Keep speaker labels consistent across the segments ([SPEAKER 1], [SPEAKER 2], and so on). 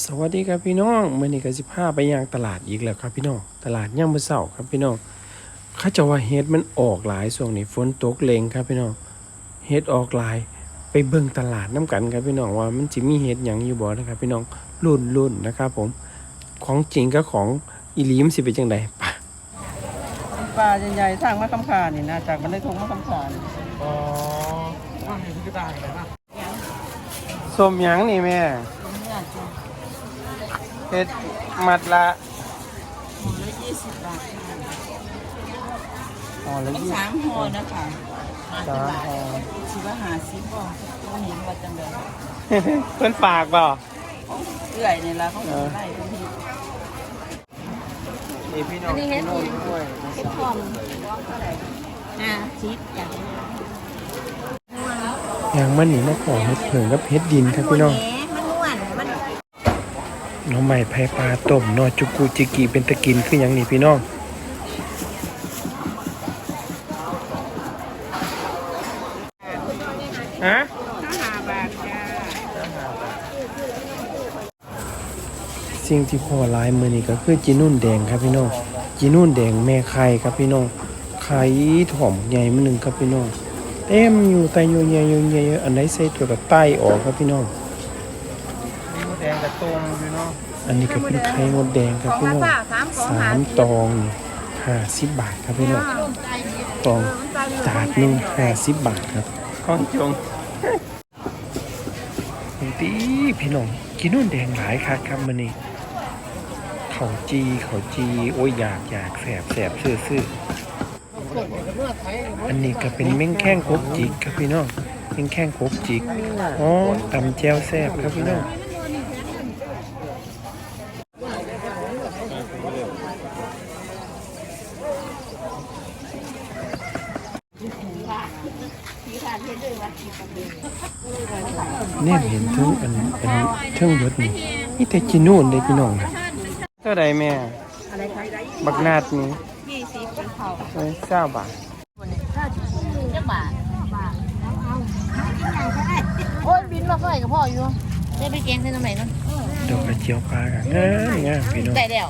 [SPEAKER 1] สวัสดีครับพี่น้องมื่อนี้ก็สิพาไปย่างตลาดอีกแล้วครับพี่น้องตลาดย่างมื้อเช้าครับพี่น้องเขาเจะว่าเฮ็ดมันออกหลายช่วงนี้ฝนตกเลงครับพี่น้องเฮ็ดออกหลายไปเบิ่งตลาดน้ำกันครับพี่น้องว่ามันสิมีเฮ็ดหยังอยู่บ่นะครับ พี่น้องรุ่นรุ่นๆนะครับ ผมของจริงกับของอีหลีมนสิเป็นจังไดไป
[SPEAKER 2] ปลาใหญ่ๆสร้างมะคำคานี่นะจากมันได้ทงมะคำคานี่
[SPEAKER 1] อ๋อส้มหยังนี่แม่ เฮ็ดมัดละ
[SPEAKER 2] ร้อยยี่สิบบาท
[SPEAKER 1] อ๋อละ
[SPEAKER 2] ต้อง
[SPEAKER 1] ยี่
[SPEAKER 2] สามห่อนะคะ
[SPEAKER 1] สามห่อ
[SPEAKER 2] ชิว่าหาซิบบ่ต้องเห็นว่าจังเลย
[SPEAKER 1] เพิ่นฝากบ่
[SPEAKER 2] เอื่อยนี่ละเขาไล่ทุกที
[SPEAKER 1] นี่พี่น้องพี่น้องด้วย
[SPEAKER 3] เห็ดหอมอ่าชิปจ้ะ
[SPEAKER 1] อย่างมันนี่มาขอเห็ดเผิงกับเห็ดดินครับพี่น้อง
[SPEAKER 3] แหมมันม่วนมัน
[SPEAKER 1] น้องใหม่ไผ่ปลาต้มนอจุกุจิกิเป็นตะกินคืออย่างนี้พี่น้องฮะ
[SPEAKER 2] ห้าบาทจ้า
[SPEAKER 1] สิ่งที่พอลายมือนี่ก็คือจีนุ่นแดงครับพี่น้องจีนุ่นแดงแม่ไข่ครับพี่น้องไข่ถ่อมใหญ่มาหนึ่งครับพี่น้องเต็มอยู่แต่อยู่ใหญ่อยู่ใหญ่อันไหนใส่ตัวกับใต้ออกครับพี่น้อง ดงกับตรงพี่น้องอันนี้ก็เป็นไข่มดแดงครับพี่น้องสามตองห้าสิบบาทครับพี่น้องตองจาดหนึ่งห้าสิบบาทครับข้องจงดีพี่น้องกินนู่นแดงหลายคักครับมันนี่เขาจีเขาจีโอ้ยอยากอยากแสบแสบซื่อซื่ออันนี้ก็เป็นเม้งแข้งคกจิกครับพี่น้องเม้งแข้งคกจิกอ๋อตำแจวแสบครับพี่น้อง เนี่ยเห็นทั้งอันอันเทั้งยศนี่นี่แต่กินนู่นเลยพี่น้องนะเท่าไรแม่
[SPEAKER 2] อะไรคะ
[SPEAKER 1] บักนาดนี่
[SPEAKER 2] ยี่สิบเป็นเผา
[SPEAKER 1] เอ้ยเก้าบาท
[SPEAKER 3] เจ้าบาทบาทโอ้ยบินมาเท่าไหร่กับพ่ออยู่ได้ไปแกงเส้นทำไมเนาะ
[SPEAKER 1] ดอกกระเจียวปลากันงามงามพี่น้อง
[SPEAKER 3] ได้แล้ว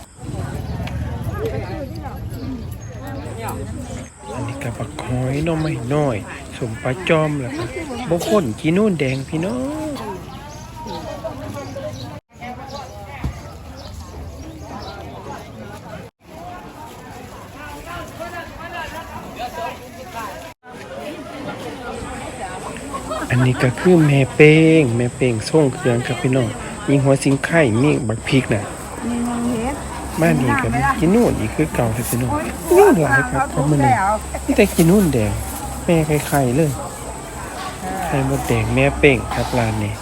[SPEAKER 1] อันนี้กับบักหอยหน้อไม่น้อยสมปลาจอมแหละครับบกคนกินนู่นแดงพี่น้อง อันนี้ก็คือแม่เป้งแม่เป้งส่งเครื่องครับพี่น้องมีหัวสิงไข่มีบักพริกน่ะ
[SPEAKER 2] มีนมเฮ็ด
[SPEAKER 1] บ้านนี้ก็มีกินนู่นอีกคือเก่าเลยพี่น้องนู่นหลายครับเพราะมันนี่นี่แต่กินนู่นแดงแม่ไข่ๆเลยไข่มดแดงแม่เป่งครับร้านนี้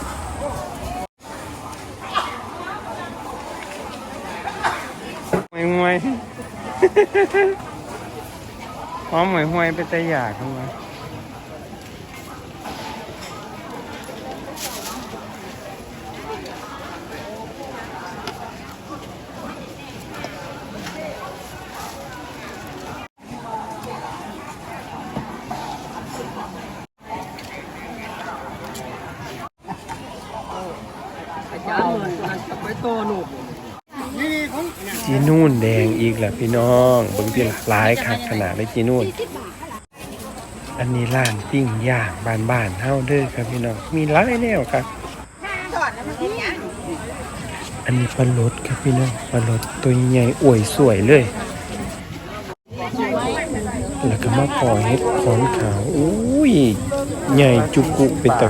[SPEAKER 1] หวยหวยหอมหวยหวยเป็นตะหยาเข้ามาจี นู่นแดงอีกแหละพี่น้องเบิ่งที่หลายคักขนาดเลยจีนู่น อันนี้ร้านปิ้งย่างบ้านๆเฮาเด้อครับพี่น้อง มีหลายแนวครับ อันนี้ปลาลดครับพี่น้องปลาลดตัวใหญ่อวยสวยเลย แล้วก็มาปล่อยเห็ดขอนขาวอุ้ยใหญ่จุกุเป็นตะ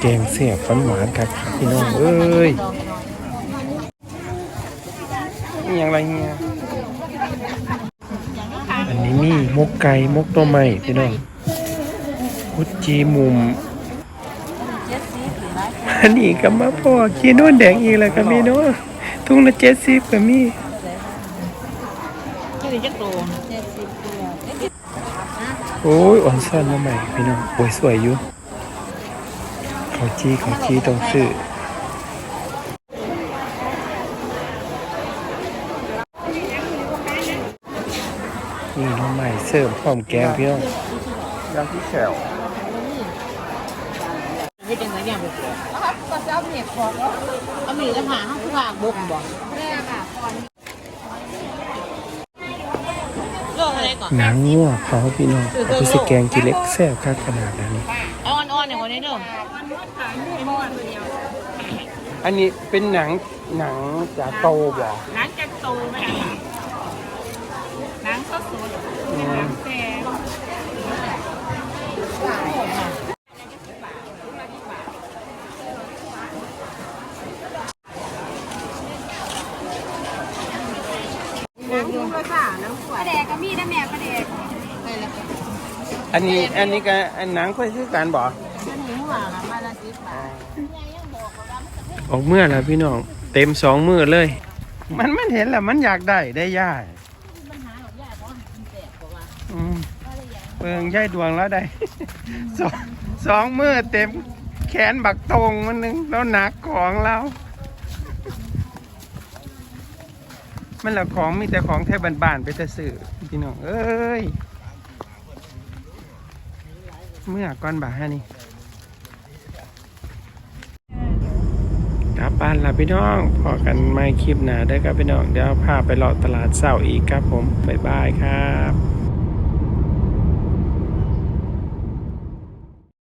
[SPEAKER 1] แกงเสียบหวานครับพี่น้องเอ้ย อย่างไรเงี้ยอันนี้มีมกไก่มกตัวใหม่พี่น้องพุจีมุมอันนี้ก็มาพ่อกินนวลแดงอีกแล้วก็มีเนาะทุ่งละเจ็ดสิบก็มี
[SPEAKER 2] ชื่อจักโต
[SPEAKER 1] โอ้ยอ่อนซ่อนมาใหม่พี่น้องโอ้ยสวยอยู่เขาจีเขาจีต้องซื้อ นี่น้องใหม่เสิร์ฟพร้อมแกงพี่น้อง
[SPEAKER 4] ย่างที่แขว
[SPEAKER 2] ฮ็ดจังไดเนี่ยบ่
[SPEAKER 5] แล้วครับก็จะเอาเห็ดขอกแล้ว
[SPEAKER 2] เอามีแล้วหาเฮาคือว่าบกบ่
[SPEAKER 5] แม่ค่ะก่อน
[SPEAKER 2] โลกอะไรก่อน
[SPEAKER 3] หนังงัวเขาพี่น้องเอาไปสิแกงกินเล็กแซ่บคักขนาดนั้น
[SPEAKER 2] เอาอ่อนๆเนี่ยคนนี้เด้อ
[SPEAKER 3] อันนี้เป็นหนังหนังจากโตบ่
[SPEAKER 2] หนังจักโตไหมล่ะหนัง สดๆเป็นหนังแซ่บ
[SPEAKER 5] น้ำยุ่งเลยค่ะน้ำขวด
[SPEAKER 2] ปลาแดกก็มีนะแม่ปลาแดก
[SPEAKER 3] อันนี้อันนี้ก็อันหนังค่อยคือกันบ่
[SPEAKER 2] อันนี้หัวละมาละ10บาท
[SPEAKER 3] ออกเมื่อแล้วพี่น้องเต็มสองมือเลย มันมันเห็นแล้วมันอยากได้ได้ย่ายอืม เปิงย่ายดวงแล้วได้สองสองมือเต็มแขนบักตรงมันหนึงแล้วหนักของเรา มันละของมีแต่ของแทบบานๆไปแต่สื่อพี่น้องเอ้ย เมื่อก่อนบาฮะนี่กลับบ้านละพี่น้องพอกันไม่คลิปหนาได้อครับพี่น้อง เดี๋ยวพาไปเลาะตลาดเสาร์อีกครับผม บ๊ายบายครับ